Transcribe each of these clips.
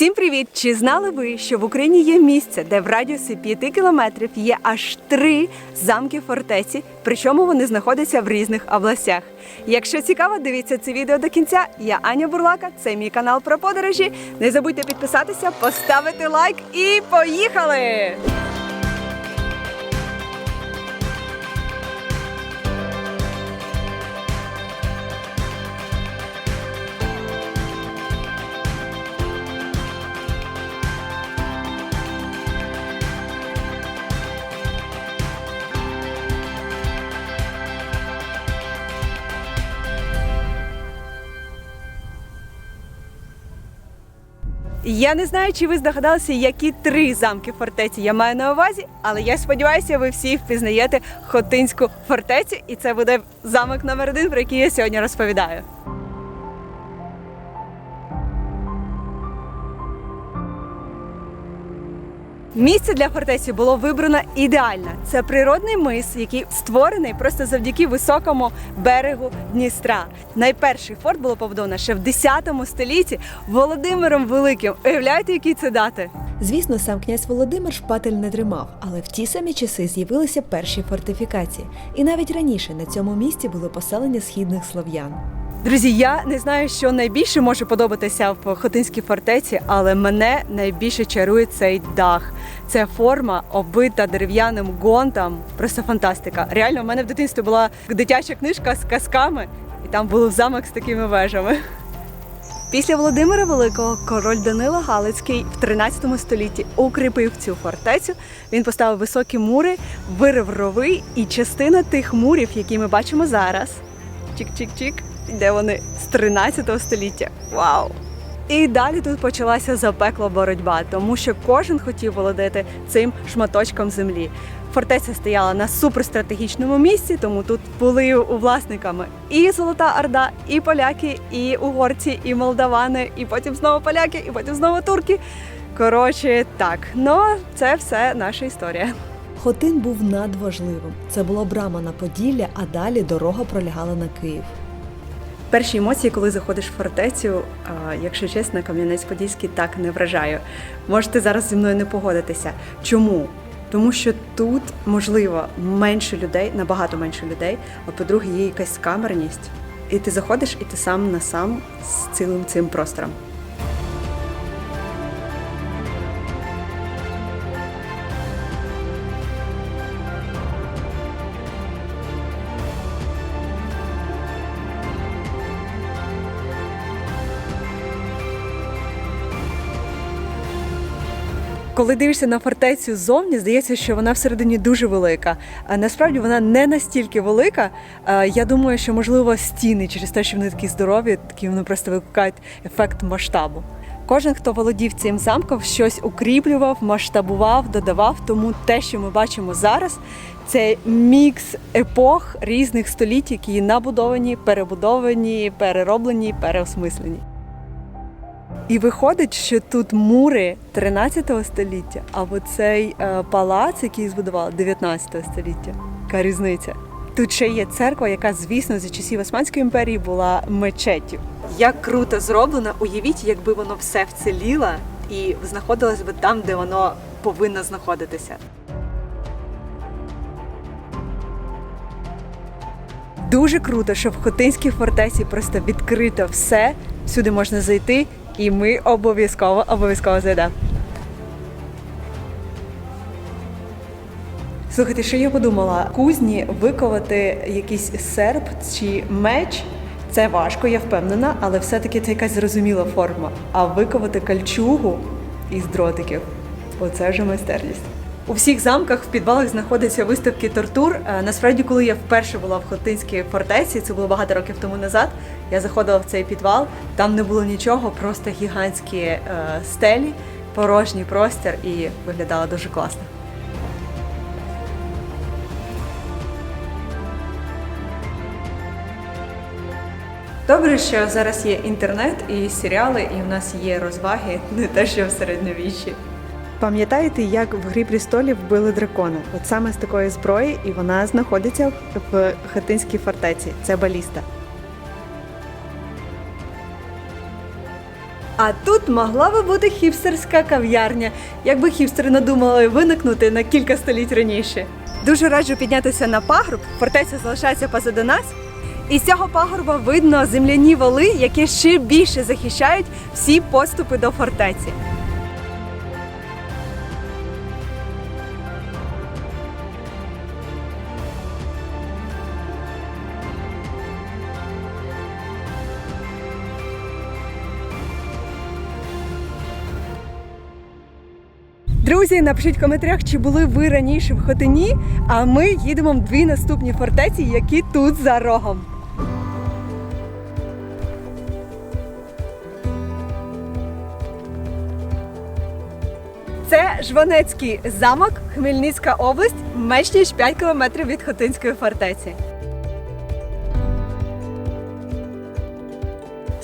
Всім привіт! Чи знали ви, що в Україні є місце, де в радіусі 5 кілометрів є аж три замки фортеці, причому вони знаходяться в різних областях. Якщо цікаво, дивіться це відео до кінця. Я Аня Бурлака, це мій канал про подорожі. Не забудьте підписатися, поставити лайк і поїхали! Я не знаю, чи ви здогадалися, які три замки фортеці я маю на увазі, але я сподіваюся, ви всі впізнаєте Хотинську фортецю, і це буде замок номер один, про який я сьогодні розповідаю. Місце для фортеці було вибрано ідеально. Це природний мис, який створений просто завдяки високому берегу Дністра. Найперший форт було побудовано ще в 10 столітті Володимиром Великим. Уявляєте, які це дати? Звісно, сам князь Володимир шпатель не тримав, але в ті самі часи з'явилися перші фортифікації, і навіть раніше на цьому місці було поселення східних слов'ян. Друзі, я не знаю, що найбільше може подобатися в Хотинській фортеці, але мене найбільше чарує цей дах. Це форма оббита дерев'яним гонтом. Просто фантастика. Реально, в мене в дитинстві була дитяча книжка з казками, і там був замок з такими вежами. Після Володимира Великого король Данило Галицький в 13 столітті укріпив цю фортецю. Він поставив високі мури, вирив рови, і частина тих мурів, які ми бачимо зараз, чик-чик-чик, де вони з 13 століття. Вау! І далі тут почалася запекла боротьба, тому що кожен хотів володіти цим шматочком землі. Фортеця стояла на суперстратегічному місці, тому тут були у власниками і Золота Орда, і поляки, і угорці, і молдавани, і потім знову поляки, і потім знову турки. Коротше, так, ну це все наша історія. Хотин був надважливим. Це була брама на Поділля, а далі дорога пролягала на Київ. Перші емоції, коли заходиш в фортецю, якщо чесно, Кам'янець-Подільський так не вражає. Можете зараз зі мною не погодитися. Чому? Тому що тут можливо менше людей, набагато менше людей. А по-друге, є якась камерність, і ти заходиш, і ти сам на сам з цілим цим простором. Коли дивишся на фортецю ззовні, здається, що вона всередині дуже велика. А насправді вона не настільки велика. Я думаю, що можливо стіни через те, що вони такі здорові, такі вони просто викликають ефект масштабу. Кожен, хто володів цим замком, щось укріплював, масштабував, додавав. Тому те, що ми бачимо зараз, це мікс епох різних століть, які набудовані, перебудовані, перероблені, переосмислені. І виходить, що тут мури 13 століття, або цей е, палац, який збудували 19 століття. Яка різниця? Тут ще є церква, яка, звісно, за часів Османської імперії була мечеттю. Як круто зроблено, уявіть, якби воно все вціліло і знаходилось би там, де воно повинно знаходитися. Дуже круто, що в Хотинській фортеці просто відкрито все, всюди можна зайти, і ми обов'язково обов'язково зайдемо. Слухайте, що я подумала? Кузні виковати якийсь серп чи меч це важко, я впевнена, але все-таки це якась зрозуміла форма. А виковати кальчугу із дротиків оце вже майстерність. У всіх замках в підвалах знаходяться виставки тортур. Е, Насправді, коли я вперше була в Хотинській фортеці, це було багато років тому назад. Я заходила в цей підвал, там не було нічого, просто гігантські е, стелі, порожній простір і виглядало дуже класно. Добре, що зараз є інтернет і серіали, і в нас є розваги, не те, що в середньовіччі. Пам'ятаєте, як в грі престолів вбили дракона? От саме з такої зброї, і вона знаходиться в Хатинській фортеці. Це баліста. А тут могла би бути хіпстерська кав'ярня, якби хіпстери надумали виникнути на кілька століть раніше. Дуже раджу піднятися на пагорб, фортеця залишається позаду нас. І з цього пагорба видно земляні вали, які ще більше захищають всі поступи до фортеці. Друзі, напишіть в коментарях, чи були ви раніше в Хотині, а ми їдемо в дві наступні фортеці, які тут за рогом. Це Жванецький замок, Хмельницька область, менш ніж 5 кілометрів від Хотинської фортеці.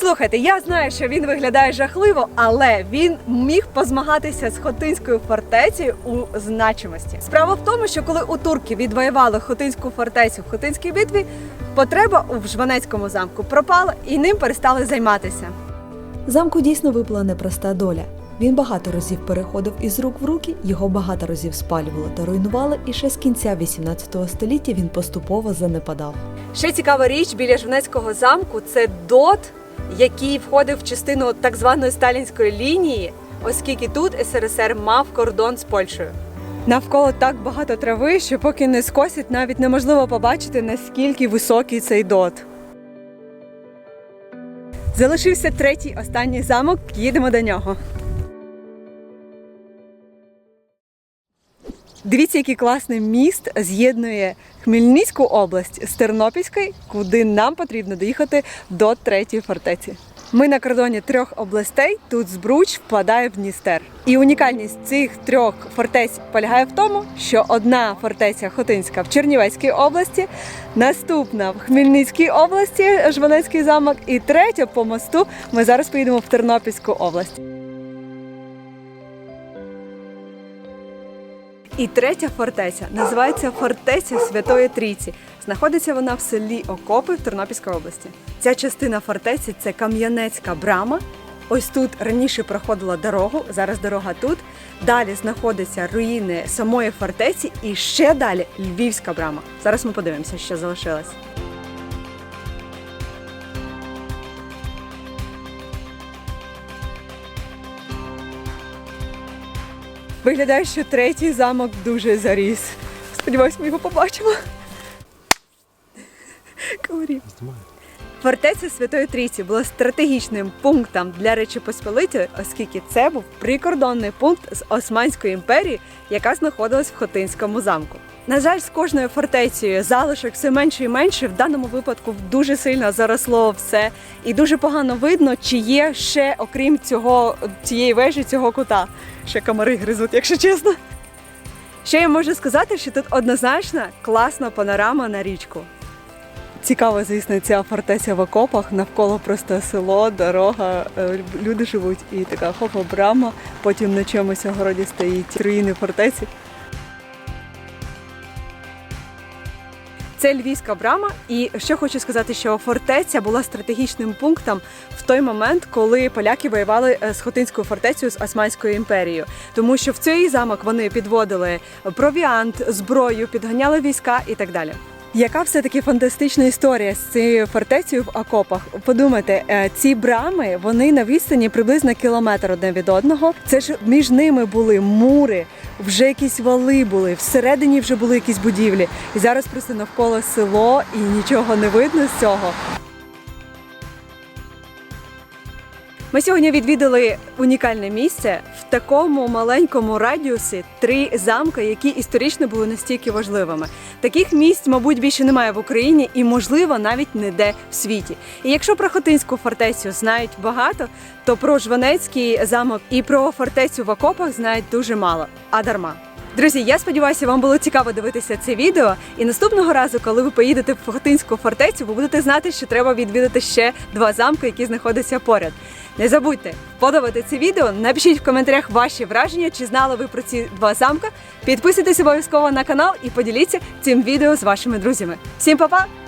Слухайте, я знаю, що він виглядає жахливо, але він міг позмагатися з Хотинською фортецею у значимості. Справа в тому, що коли у турки відвоювали Хотинську фортецю в Хотинській битві, потреба у Жванецькому замку пропала і ним перестали займатися. Замку дійсно випала непроста доля. Він багато разів переходив із рук в руки, його багато разів спалювали та руйнували, і ще з кінця 18 століття він поступово занепадав. Ще цікава річ біля Жванецького замку це дот, який входив в частину так званої сталінської лінії, оскільки тут СРСР мав кордон з Польщею. Навколо так багато трави, що поки не скосять, навіть неможливо побачити, наскільки високий цей дот. Залишився третій останній замок, їдемо до нього. Дивіться, який класний міст з'єднує Хмельницьку область з Тернопільською, куди нам потрібно доїхати до третьої фортеці. Ми на кордоні трьох областей. Тут Збруч впадає в Дністер. І унікальність цих трьох фортець полягає в тому, що одна фортеця Хотинська в Чернівецькій області, наступна в Хмельницькій області, Жванецький замок, і третя по мосту. Ми зараз поїдемо в Тернопільську область. І третя фортеця називається Фортеця Святої Трійці. Знаходиться вона в селі Окопи в Тернопільській області. Ця частина фортеці це Кам'янецька брама. Ось тут раніше проходила дорогу, зараз дорога тут. Далі знаходяться руїни самої фортеці, і ще далі Львівська брама. Зараз ми подивимося, що залишилось. Виглядає, що третій замок дуже заріс. Сподіваюсь, ми його побачимо. Комарі. Фортеця Святої Трійці була стратегічним пунктом для Речі Посполитої, оскільки це був прикордонний пункт з Османської імперії, яка знаходилась в Хотинському замку. На жаль, з кожною фортецею залишок все менше і менше. В даному випадку дуже сильно заросло все, і дуже погано видно, чи є ще, окрім цього цієї вежі, цього кута. Ще комари гризуть, якщо чесно. Ще я можу сказати, що тут однозначно класна панорама на річку. Цікаво, звісно, ця фортеця в окопах, навколо просто село, дорога, е, люди живуть і така хопа брама, потім на чомусь огороді стоїть руїни фортеці. Це львівська брама, і що хочу сказати, що фортеця була стратегічним пунктом в той момент, коли поляки воювали е, з Хотинською фортецею з Османською імперією, тому що в цей замок вони підводили провіант, зброю, підганяли війська і так далі. Яка все-таки фантастична історія з цією фортецею в окопах? Подумайте, е, ці брами вони на відстані приблизно кілометр одне від одного. Це ж між ними були мури, вже якісь вали були, всередині вже були якісь будівлі. І зараз просто навколо село і нічого не видно з цього. Ми сьогодні відвідали унікальне місце в такому маленькому радіусі три замки, які історично були настільки важливими. Таких місць, мабуть, більше немає в Україні і, можливо, навіть ніде в світі. І якщо про Хотинську фортецю знають багато, то про Жванецький замок і про фортецю в окопах знають дуже мало, а дарма. Друзі, я сподіваюся, вам було цікаво дивитися це відео. І наступного разу, коли ви поїдете в Хотинську фортецю, ви будете знати, що треба відвідати ще два замки, які знаходяться поряд. Не забудьте подавати це відео. Напишіть в коментарях ваші враження, чи знали ви про ці два замка. Підписуйтесь обов'язково на канал і поділіться цим відео з вашими друзями. Всім па-па!